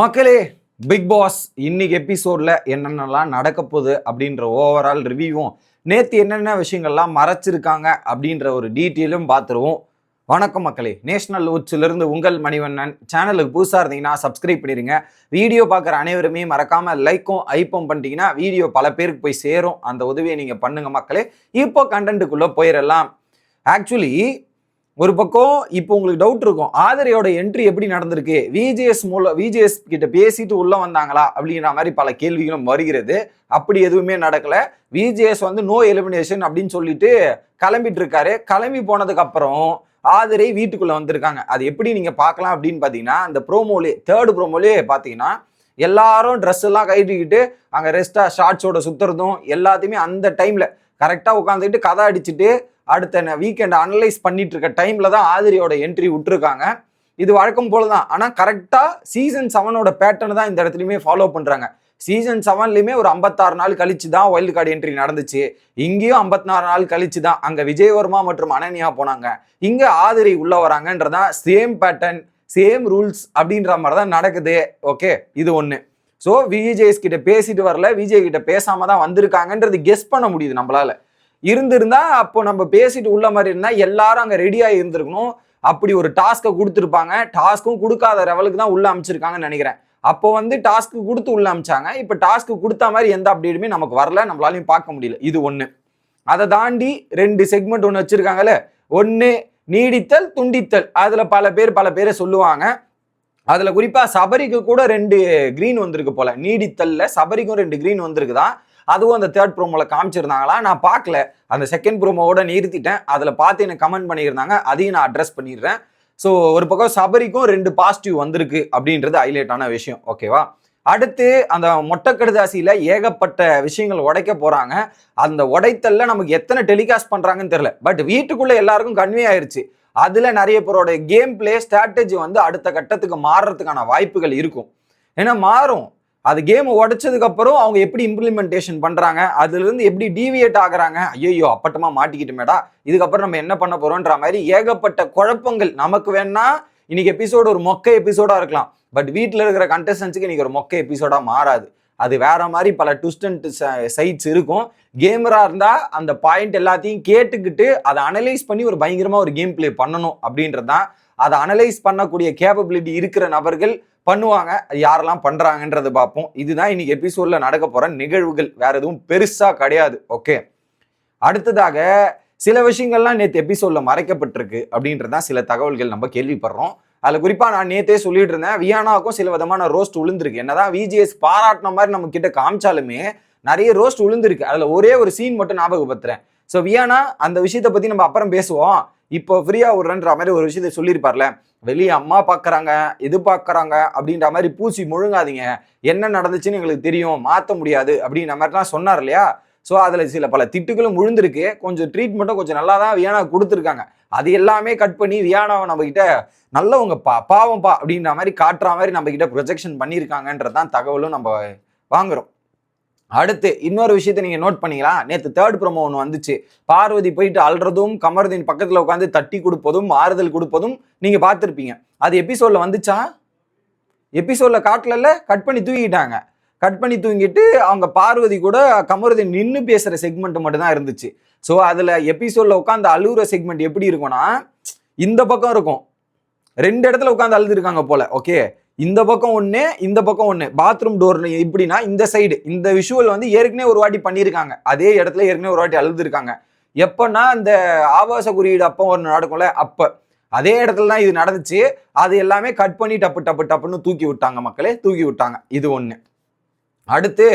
மக்களே big pass இன்னைக்கு எபிசோட்ல என்னென்னலாம் நடக்க போகுது அப்படின்ற ஓவரால் ரிவ்யூவும் நேற்று என்னென்ன விஷயங்கள்லாம் மறைச்சிருக்காங்க அப்படின்ற ஒரு டீட்டெயிலும் பார்த்துருவோம். வணக்கம் மக்களே நேஷனல் உச்சிலிருந்து உங்கள் மணிவண்ணன். சேனலுக்கு புதுசாக இருந்தீங்கன்னா சப்ஸ்கிரைப் பண்ணிடுங்க வீடியோ பார்க்குற அனைவருமே மறக்காமல் லைக்கும் ஐப்பும் பண்ணிட்டீங்கன்னா வீடியோ பல பேருக்கு போய் சேரும். அந்த உதவியை நீங்கள் பண்ணுங்க மக்களே. இப்போ கண்டென்ட்டுக்குள்ளே போயிடலாம். ஆக்சுவலி ஒரு பக்கம் இப்போ உங்களுக்கு டவுட் இருக்கும். ஆதரையோட என்ட்ரி எப்படி நடந்திருக்கு? விஜிஎஸ் மூலம் விஜிஎஸ் கிட்ட பேசிட்டு உள்ள வந்தாங்களா? அப்படிங்கிற மாதிரி பல கேள்விகளும் வருகிறது. அப்படி எதுவுமே நடக்கல. விஜிஎஸ் வந்து நோ எலிமினேஷன் அப்படின்னு சொல்லிட்டு கிளம்பிட்டு இருக்காரு. கிளம்பி போனதுக்கு அப்புறம் ஆதரை வீட்டுக்குள்ள வந்திருக்காங்க. அது எப்படி நீங்க பார்க்கலாம் அப்படின்னு பார்த்தீங்கன்னா அந்த ப்ரோமோலே தேர்டு ப்ரோமோலே பார்த்தீங்கன்னா எல்லாரும் ட்ரெஸ் எல்லாம் கட்டிக்கிட்டு அங்க ரெஸ்டா ஷார்ட்ஸோட சுத்துறதும் எல்லாத்தையுமே அந்த டைம்ல கரெக்டாக உட்காந்துக்கிட்டு கதை அடிச்சுட்டு அடுத்த வீக்கெண்ட் அனலைஸ் பண்ணிட்டு இருக்க டைம்ல தான் ஆதிரியோட என்ட்ரி விட்டுருக்காங்க. இது வழக்கம் போல தான். ஆனால் கரெக்டாக சீசன் செவனோட பேட்டர்ன் தான் இந்த இடத்துலையுமே ஃபாலோ பண்ணுறாங்க சீசன் செவன்லையுமே ஒரு ஐம்பத்தாறு நாள் கழிச்சு தான் வைல்டு கார்டு என்ட்ரி நடந்துச்சு. இங்கேயும் ஐம்பத்தாறு நாள் கழிச்சு தான் அங்கே விஜயவர்மா மற்றும் அனன்யா போனாங்க. இங்கே ஆதிரி உள்ள வராங்கன்றதான் சேம் பேட்டர்ன் சேம் ரூல்ஸ் அப்படின்ற மாதிரி தான் நடக்குது. ஓகே இது ஒன்று ஸோ விஜேஎஸ் கிட்ட பேசிட்டு வரல. விஜய் கிட்ட பேசாம தான் வந்திருக்காங்கன்றது கெஸ் பண்ண முடியுது நம்மளால. இருந்திருந்தா அப்போ நம்ம பேசிட்டு உள்ள மாதிரி இருந்தா எல்லாரும் அங்க ரெடியா இருந்திருக்கணும். அப்படி ஒரு டாஸ்க்கை கொடுத்துருப்பாங்க. டாஸ்க்கும் கொடுக்காத லெவலுக்கு தான் உள்ள அமைச்சிருக்காங்கன்னு நினைக்கிறேன். அப்போ வந்து டாஸ்க்கு கொடுத்து உள்ள அமைச்சாங்க. இப்போ டாஸ்க்கு கொடுத்த மாதிரி எந்த அப்டேட்டுமே நமக்கு வரல. நம்மளாலையும் பார்க்க முடியல. இது ஒன்று அதை தாண்டி ரெண்டு செக்மெண்ட் ஒன்று வச்சிருக்காங்கல்ல. ஒன்று நீடித்தல் துண்டித்தல். அதில் பல பேர் பல பேரை சொல்லுவாங்க. அதில் குறிப்பாக சபரிக்கு கூட ரெண்டு க்ரீன் வந்திருக்கு போல. நீடித்தல்ல சபரிக்கும் ரெண்டு க்ரீன் வந்திருக்குதான். அதுவும் அந்த தேர்ட் ப்ரோமோவில் காமிச்சிருந்தாங்களா? நான் பார்க்கல. அந்த செகண்ட் ப்ரோமோவோட நிறுத்திட்டேன். அதில் பார்த்து எனக்கு கமெண்ட் பண்ணியிருந்தாங்க. அதையும் நான் அட்ரஸ் பண்ணிடுறேன். ஸோ ஒரு பக்கம் சபரிக்கும் ரெண்டு பாசிட்டிவ் வந்திருக்கு அப்படின்றது ஹைலைட்டான விஷயம். ஓகேவா அடுத்து அந்த மொட்டைக்கடுதாசியில ஏகப்பட்ட விஷயங்கள் உடைக்க போறாங்க. அந்த உடைத்தல்ல நமக்கு எத்தனை டெலிகாஸ்ட் பண்றாங்கன்னு தெரியல. பட் வீட்டுக்குள்ள எல்லாருக்கும் கன்வே ஆயிருச்சு. அதுல நிறைய பேரோட கேம் பிளே ஸ்ட்ராட்டஜி வந்து அடுத்த கட்டத்துக்கு மாறுறதுக்கான வாய்ப்புகள் இருக்கும். ஏன்னா மாறும். அது கேம் உடச்சதுக்கப்புறம் அவங்க எப்படி இம்ப்ளிமெண்டேஷன் பண்றாங்க? அதுல இருந்து எப்படி டீவியேட் ஆகுறாங்க? ஐயோ அப்பட்டமா மாட்டிக்கிட்டுமேடா. இதுக்கப்புறம் நம்ம என்ன பண்ண போறோம்ன்ற மாதிரி ஏகப்பட்ட குழப்பங்கள் நமக்கு வேணா இன்னைக்கு எபிசோடு ஒரு மொக்க எபிசோடா இருக்கலாம். பட் வீட்டில் இருக்கிற கண்டஸ்டன்ஸுக்கு இன்னைக்கு ஒரு மொக்க எபிசோடா மாறாது. அது வேற மாதிரி பல ட்விஸ்ட் அண்ட் சைட்ஸ் இருக்கும். கேமரா இருந்தா அந்த பாயிண்ட் எல்லாத்தையும் கேட்டுக்கிட்டு அதை அனலைஸ் பண்ணி ஒரு பயங்கரமா ஒரு கேம் பிளே பண்ணணும் அப்படின்றது தான் அதை அனலைஸ் பண்ணக்கூடிய கேப்பபிலிட்டி இருக்கிற நபர்கள் பண்ணுவாங்க. யாரெல்லாம் பண்றாங்கன்றது பார்ப்போம். இதுதான் இன்னைக்கு எபிசோட்ல நடக்க போற நிகழ்வுகள். வேற எதுவும் பெருசா கிடையாது. ஓகே அடுத்ததாக சில விஷயங்கள்லாம் நேற்று எபிசோட்ல மறைக்கப்பட்டிருக்கு அப்படின்றதான் சில தகவல்கள் நம்ம கேள்விப்படுறோம். அதில் குறிப்பாக நான் நேத்தே சொல்லிட்டு இருந்தேன் வியானாவுக்கும் சில விதமான ரோஸ்ட் விழுந்திருக்கு என்னதான் விஜிஎஸ் பாராட்டின மாதிரி நம்ம கிட்ட காமிச்சாலுமே நிறைய ரோஸ்ட் விழுந்திருக்கு அதில் ஒரே ஒரு சீன் மட்டும் ஞாபகப்படுத்துறேன். ஸோ வியானா அந்த விஷயத்தை பற்றி நம்ம அப்புறம் பேசுவோம். இப்போ ஃப்ரீயாக விடுறன்ற மாதிரி ஒரு விஷயத்த சொல்லியிருப்பார்ல. வெளியே அம்மா பார்க்குறாங்க இது பார்க்குறாங்க அப்படின்ற மாதிரி பூசி முழுங்காதீங்க. என்ன நடந்துச்சுன்னு எங்களுக்கு தெரியும் மாற்ற முடியாது அப்படின்ற மாதிரிலாம் சொன்னார் இல்லையா? ஸோ அதில் சில பல திட்டுகளும் விழுந்திருக்கு. கொஞ்சம் ட்ரீட்மெண்ட்டும் கொஞ்சம் நல்லா தான் வியானா கொடுத்துருக்காங்க. அது எல்லாமே கட் பண்ணி வியானாவை நம்மக்கிட்ட நல்லவங்க பா பாவம்பா அப்படின்ற மாதிரி காட்டுற மாதிரி நம்ம ப்ரொஜெக்ஷன் ப்ரொஜெக்ஷன் பண்ணியிருக்காங்கன்றதான் தகவலும் நம்ம வாங்குறோம். அடுத்து இன்னொரு விஷயத்த நீங்க நோட் பண்ணீங்களா? நேற்று தேர்ட் ப்ரோமோ ஒன்று வந்துச்சு. பார்வதி போயிட்டு அல்றதும் கமருதீன் பக்கத்தில் உட்காந்து தட்டி கொடுப்பதும் ஆறுதல் கொடுப்பதும் நீங்க பார்த்துருப்பீங்க. அது எபிசோட்ல வந்துச்சா? எபிசோட்ல காட்டலல்ல கட் பண்ணி தூங்கிட்டாங்க கட் பண்ணி தூங்கிட்டு அவங்க பார்வதி கூட கமருதீன் நின்று பேசுற செக்மெண்ட் மட்டும்தான் இருந்துச்சு. ஸோ அதுல எபிசோட்ல உட்காந்து அழுகுற செக்மெண்ட் எப்படி இருக்கும்னா இந்த பக்கம் இருக்கும். ரெண்டு இடத்துல உட்காந்து அழுதுருக்காங்க போல ஓகே இந்த பக்கம் ஒன்று இந்த பக்கம் ஒன்று பாத்ரூம் டோர் இப்படின்னா இந்த சைடு இந்த விஷுவல் வந்து ஏற்கனவே ஒரு வாட்டி பண்ணியிருக்காங்க. அதே இடத்துல ஏற்கனவே ஒரு வாட்டி அழுதுருக்காங்க. எப்போன்னா அந்த ஆபாச குறியீடு அப்போ ஒரு நடக்கும்ல அப்போ. அதே இடத்துல தான் இது நடந்துச்சு. அது எல்லாமே கட் பண்ணி டப்பு டப்பு டப்புன்னு தூக்கி விட்டாங்க மக்களே. தூக்கி விட்டாங்க. இது ஒன்று அடுத்து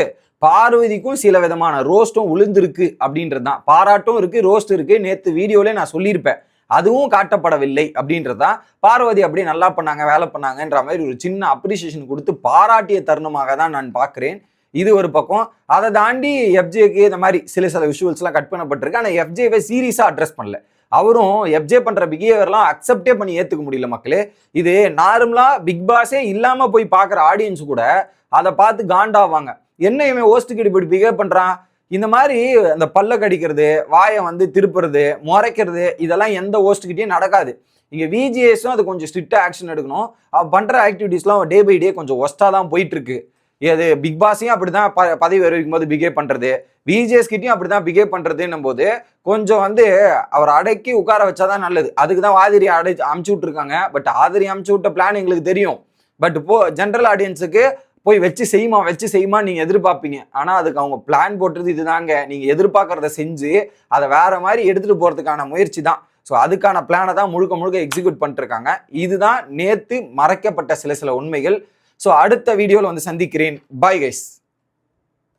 பார்வதிக்கும் சில விதமான ரோஸ்ட்டும் விழுந்திருக்கு அப்படின்றது தான். பாராட்டும் இருக்குது ரோஸ்ட் இருக்குது நேற்று வீடியோவிலே நான் சொல்லியிருப்பேன். அதுவும் காட்டப்படவில்லை அப்படின்றதா பார்வதி அப்படி நல்லா பண்ணாங்க வேலை பண்ணாங்கன்ற மாதிரி ஒரு சின்ன அப்ரிசியேஷன் கொடுத்து பாராட்டிய தருணமாக தான் நான் பார்க்குறேன். இது ஒரு பக்கம். அதை தாண்டி எஃப்ஜேக்கு இந்த மாதிரி சில சில விஷுவல்ஸ்லாம் கட் பண்ணப்பட்டிருக்கு. ஆனால் எஃப்ஜேவை சீரியஸாக அட்ரஸ் பண்ணல. அவரும் எஃப்ஜே பண்ணுற பிஹேவியர்லாம் அக்செப்டே பண்ணி ஏற்றுக்க முடியல மக்களே. இது நார்மலாக பிக் பாஸே இல்லாமல் போய் பார்க்குற ஆடியன்ஸ் கூட அதை பார்த்து காண்டாவாங்க. என்ன இவன் ஓஸ்ட்டுக்கு இப்படி பிஹேவ் பண்ணுறான் இந்த மாதிரி அந்த பல்ல கடிக்கிறது வாயை வந்து திருப்புறது முறைக்கிறது இதெல்லாம் எந்த ஹோஸ்ட்கிட்டயும் நடக்காது. இங்கே விஜிஎஸும் அது கொஞ்சம் ஸ்ட்ரிக்டாக ஆக்ஷன் எடுக்கணும். அவ பண்ணுற ஆக்டிவிட்டீஸ்லாம் டே பை டே கொஞ்சம் ஒஸ்ட்டாக தான் போயிட்டுருக்கு. இது பிக் பாஸையும் அப்படி தான் ப பதவி வரைக்கும் போது பிகேவ் பண்ணுறது விஜிஎஸ் கிட்டையும் அப்படி தான் பிகேவ் பண்ணுறதுன்னும் போது கொஞ்சம் வந்து அவர் அடக்கி உட்கார வச்சாதான் நல்லது. அதுக்கு தான் ஆதிரி அடை அமுச்சு விட்ருக்காங்க பட் ஆதிரி அமுச்சு விட்ட பிளான் எங்களுக்கு தெரியும். பட் போ ஜென்ரல் ஆடியன்ஸுக்கு போய் வச்சு செய்யுமா வச்சு செய்யுமா நீங்க எதிர்பார்ப்பீங்க. ஆனா அதுக்கு அவங்க பிளான் போட்டது இதுதாங்க. நீங்க எதிர்பார்க்கறத செஞ்சு அதை வேற மாதிரி எடுத்துட்டு போறதுக்கான முயற்சி தான். ஸோ அதுக்கான பிளானை தான் முழுக்க முழுக்க எக்ஸிக்யூட் பண்ணிட்டு இருக்காங்க இதுதான் நேத்து மறைக்கப்பட்ட சில சில உண்மைகள். ஸோ அடுத்த வீடியோவில் வந்து சந்திக்கிறேன். Bye guys